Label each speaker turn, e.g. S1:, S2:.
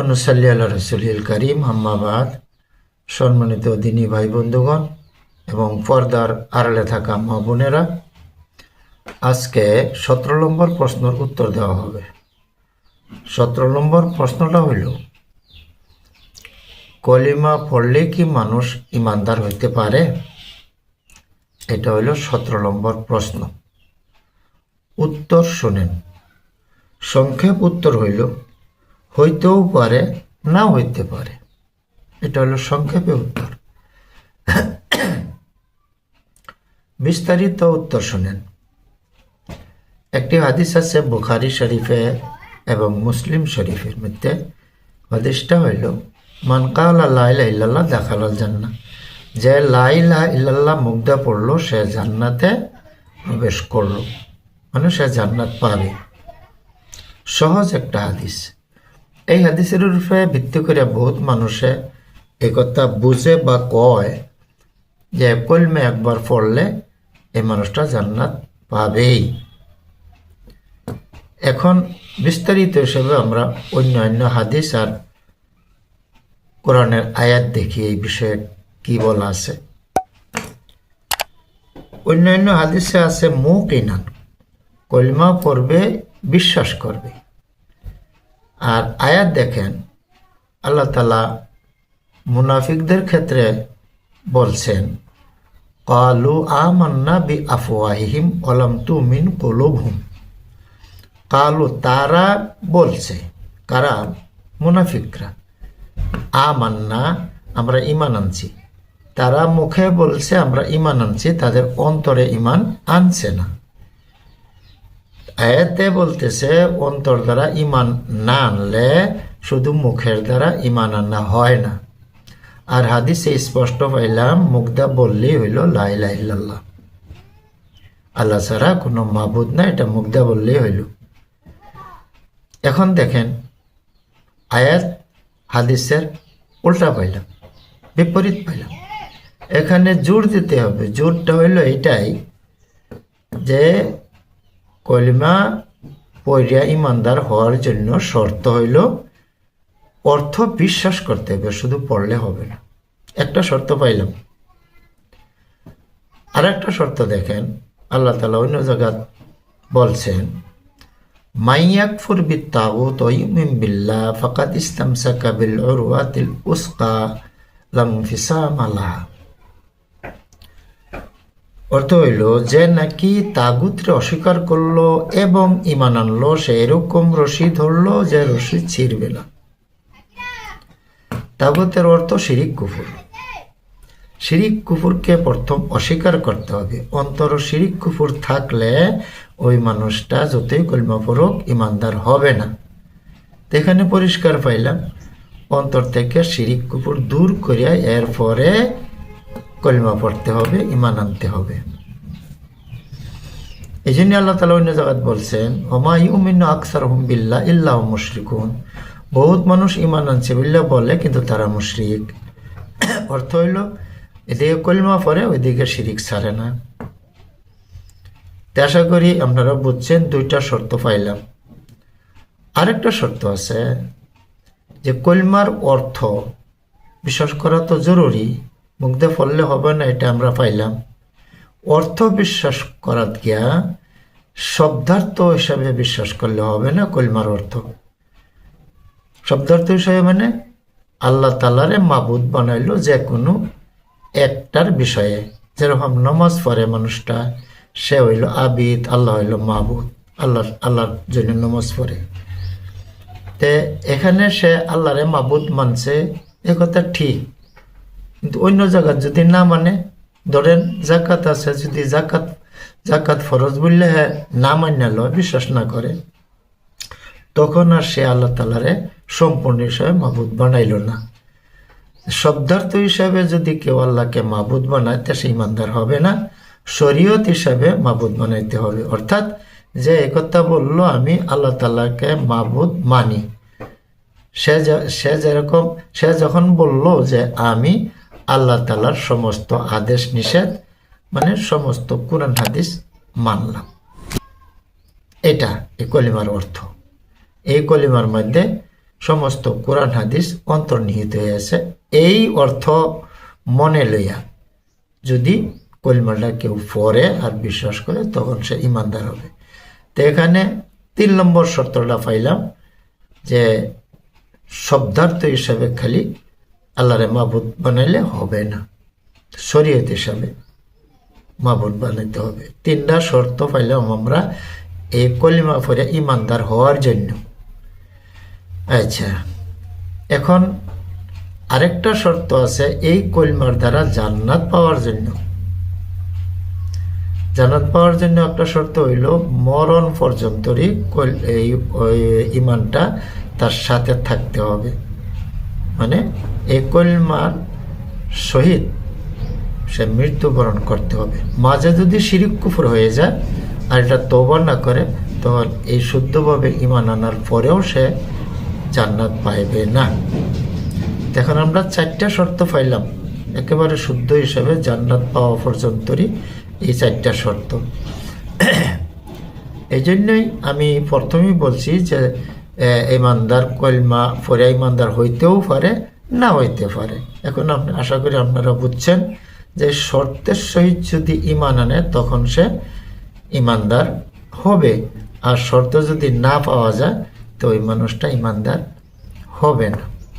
S1: অনুসাল্লি আল্লাহ রসুলিল করিম। আম্মাবাদ সম্মানিত দিনী ভাই বন্ধুগণ এবং পর্দার আড়ালে থাকা মা বোনেরা, আজকে সতেরো নম্বর প্রশ্নের উত্তর দেওয়া হবে। সতেরো নম্বর প্রশ্নটা হইল, কলিমা পড়লে কি মানুষ ইমানদার হইতে পারে? এটা হইল সতেরো নম্বর প্রশ্ন। উত্তর শোনেন। সংক্ষেপ উত্তর হইল হইতেও পারে না হইতে পারে। এটা হলো সংক্ষেপে উত্তর। বিস্তারিত উত্তর শুনেন। একটি হাদিস আছে বুখারি শরীফে এবং মুসলিম শরীফের মধ্যে। হাদিসটা হইল, মান কালা লাইলা ইল্লাল্লাহ দেখালাল জান্না যে লাইলা ইল্লাল্লাহ মুগ্ধা পড়ল, সে জান্নাতে প্রবেশ করল। মানে সে জান্নাত পাবে। সহজ একটা হাদিস। এই হাদিসের উপরে ভিত্তি করে বহুত মানুষে এই কথা বুঝে বা কয় যে কলমে একবার পড়লে এই মানুষটা জান্নাত পাবেই। এখন বিস্তারিত হিসেবে আমরা অন্যান্য হাদিস আর কোরআনের আয়াত দেখি এই বিষয়ে কি বলা আছে। অন্যান্য হাদিসে আছে মুখ ইনান কলমা পড়বে, বিশ্বাস করবে। আর আয়াত দেখেন, আল্লাহ তালা মুনাফিকদের ক্ষেত্রে বলছেন, কালু আমান্না বি আফওয়াহিম অলাম তু মিন কলুবহুম। কালু তারা বলছে, কারা? মুনাফিকরা। আমান্না, আমরা ইমান আনছি। তারা মুখে বলছে, আমরা ইমান আনছি, তাদের অন্তরে ইমান আনছে না। আয়াতে বলতেছে, অন্তর দ্বারা ইমান না আনলে শুধু মুখের দ্বারা ইমান আনা হয় না। আর হাদিসে স্পষ্ট পাইলাম মুগ্ধা বললেই হইল লাইল্লাহ আল্লাহ ছাড়া কোনো মাবুদ না এটা মুগ্ধা বললেই হইল। এখন দেখেন, আয়াত, হাদিসের উল্টা পাইলাম, বিপরীত পাইলাম। এখানে জোর দিতে হবে। জোরটা হইল এটাই যে কলিমা পড়িয়া ইমানদার হওয়ার জন্য শর্ত হইল অর্থ বিশ্বাস করতে হবে, শুধু পড়লে হবে না। একটা শর্ত পাইলাম। আর একটা শর্ত দেখেন, আল্লাহ তালা অন্য জায়গাত বলছেন মাইয়াকফুর বিত্তাগুত ইউমিন বিল্লাহ, ফাকাদ ইসতামসাকা বিল উরওয়াতিল উসকা লাম ফিসাম আলাহা অর্থ হইল যে নাকি তাগুতরে অস্বীকার করল এবং ইমান আনলো, সে এরকম রশি ধরলো যে রশি ছিঁড়বে না। তাগুতের অর্থ শিরিক কুফুর। শিরিক কুফুরকে প্রথম অস্বীকার করতে হবে। অন্তর শিরিক কুফুর থাকলে ওই মানুষটা যতই কলমা পড়ুক ইমানদার হবে না। এখানে পরিষ্কার পাইলাম। অন্তর থেকে শিরিক কুফুর দূর করিয়া এরপরে কলিমা পড়তে হবে, ইমান আনতে হবে। এই জন্য আল্লাহ তালা অন্য জায়গাত বলছেন হমায়ুমিন আকসার হুম বিল্লা ইল্লাহ মুশরিকুন। বহুত মানুষ ইমান আনছে বিল্লা বলে, কিন্তু তারা মুশরিক। অর্থ হইল, এদিকে কলিমা পরে ওইদিকে শিরিক ছাড়ে না। তে আশা করি আপনারা বুঝছেন, দুইটা শর্ত পাইলাম। আরেকটা শর্ত আছে যে কলমার অর্থ, বিশ্বাস করা তো জরুরি। মুগ্ধে ফললে হবে না, এটা আমরা পাইলাম। অর্থ বিশ্বাস করাত গিয়া শব্দার্থ হিসাবে বিশ্বাস করলে হবে না, কলমার অর্থ। শব্দার্থ হিসাবে মানে আল্লাহ তালারে মাবুদ বানাইলো যে কোনো একটার বিষয়ে। যেরকম নমাজ পড়ে মানুষটা, সে হইল আবিদ, আল্লাহ হইল মাহবুদ আল্লাহ আল্লাহর জন্য নমাজ পড়ে। তে এখানে সে আল্লাহরে মাবুদ মানছে, এ কথা ঠিক। কিন্তু অন্য জায়গায় যদি না মানে ধরেন জাকাত আছে, যদি জাকাত জাকাত ফরজ বললে হ্যাঁ না মান্য লয়, বিশ্বাস না করে, তখন আর সে আল্লাহ তালারে সম্পূর্ণ হিসাবে মাবুদ বানাইল না। শব্দার্থ হিসাবে যদি কেউ আল্লাহকে মাবুদ বানায়, তা সে ইমানদার হবে না। শরীয়ত হিসাবে মাবুদ বানাইতে হবে। অর্থাৎ যে একথা বলল, আমি আল্লাহ তালাকে মাবুদ মানি। সে যা, সে যেরকম, সে যখন বলল যে আমি আল্লাহ তালার সমস্ত আদেশ নিষেধ মানে সমস্ত কোরআন হাদিস মানলাম। এটা এই কলিমার অর্থ। এই কলিমার মধ্যে সমস্ত কোরআন হাদিস অন্তর্নিহিত হয়েছে এই অর্থ মনে লইয়া যদি কলিমাটা কেউ পড়ে আর বিশ্বাস করে, তখন সে ইমানদার হবে। তো এখানে তিন নম্বর শর্তটা পাইলাম যে শব্দার্থ হিসাবে খালি আল্লাহরে মাবুদ বানাইলে হবে না। শরীয়ত হিসাবে মাবুদ বানাইতে হবে। তিনটা শর্ত পাইলাম আমরা, এই কলিমা পরে ইমানদার হওয়ার জন্য। আচ্ছা এখন আরেকটা শর্ত আছে, এই কলিমার দ্বারা জান্নাত পাওয়ার জন্য। জান্নাত পাওয়ার জন্য একটা শর্ত হইল, মরণ পর্যন্তই কল- এই ইমানটা তার সাথে থাকতে হবে। মানে এই কলমার সহিত সে মৃত্যুবরণ করতে হবে। মাঝে যদি শিরিক কুফর হয়ে যায় আর এটা তোবা না করে, তখন এই শুদ্ধভাবে ইমান আনার পরেও সে জান্নাত পাইবে না। এখন আমরা চারটা শর্ত পাইলাম। একেবারে শুদ্ধ হিসাবে জান্নাত পাওয়া পর্যন্তই এই চারটা শর্ত। এই জন্যই আমি প্রথমেই বলছি যে ইমানদার কলমা পরে ইমানদার হইতেও পারে, না হইতে পারে। এখন আপনি আশা করি আপনারা বুঝছেন যে শর্তের সহিত যদি ইমান আনে, তখন সে ইমানদার হবে। আর শর্ত যদি না পাওয়া যায়, তো ওই মানুষটা ইমানদার হবে না।